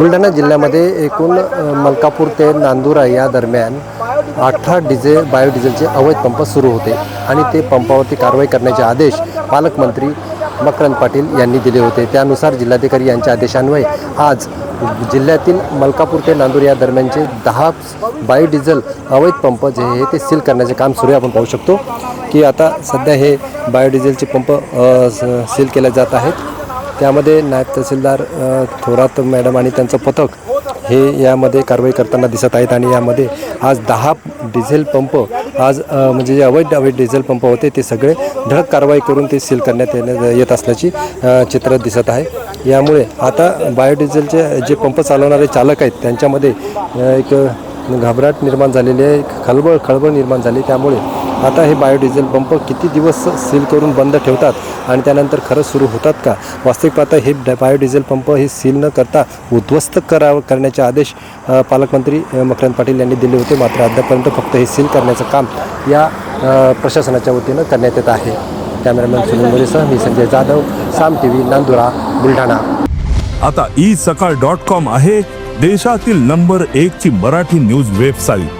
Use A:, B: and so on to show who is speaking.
A: बुलढाणा जिल्ह्यामध्ये एकूण मलकापूर ते नांदुरा या दरम्यान अठरा डिझेल बायोडिझेलचे अवैध पंप सुरू होते आणि ते पंपावरती कारवाई करण्याचे आदेश पालकमंत्री मकरंद पाटील यांनी दिले होते. त्यानुसार जिल्हाधिकारी यांच्या आदेशान्वये आज जिल्ह्यातील मलकापूर ते नांदूर या दरम्यानचे दहा बायोडिझेल अवैध पंप जे हे ते सील करण्याचे काम सुरू आहे. आपण पाहू शकतो की आता सध्या हे बायोडिझेलचे पंप स- सील केले जात आहेत. त्यामध्ये नायब तहसीलदार थोरात मॅडम आणि त्यांचं पथक हे यामध्ये कारवाई करताना दिसत आहेत आणि यामध्ये आज दहा डिझेल पंप आज म्हणजे जे अवैध अवैध डिझेल पंप होते ते सगळे धडक कारवाई करून ते सील करण्यात येण्यात येत असल्याची चित्र दिसत आहे. यामुळे आता बायोडिझेलचे जे पंप चालवणारे चालक आहेत त्यांच्यामध्ये एक घबराट निर्माण झालेली आहे खळबळ खळबळ निर्माण झाली. त्यामुळे आता हे बायोडिझेल पंप किती दिवस सील करून बंद ठेवतात आणि त्यानंतर खरंच सुरू होतात का? वास्तविक पाहता हे ड- बायोडिझेल पंप हे सील न करता उद्ध्वस्त करा करण्याचे आदेश पालकमंत्री मकरंद पाटील यांनी दिले होते. मात्र अद्यापर्यंत फक्त हे सील करण्याचं काम या प्रशासनाच्या वतीनं करण्यात येत आहे. कॅमेरामॅन सुनील मोरेसह मी संजय जाधव साम टी व्ही नांदुरा बुलढाणा.
B: आता ई सकाळ डॉट कॉम आहे देशातील नंबर एक ची मराठी न्यूज वेबसाईट.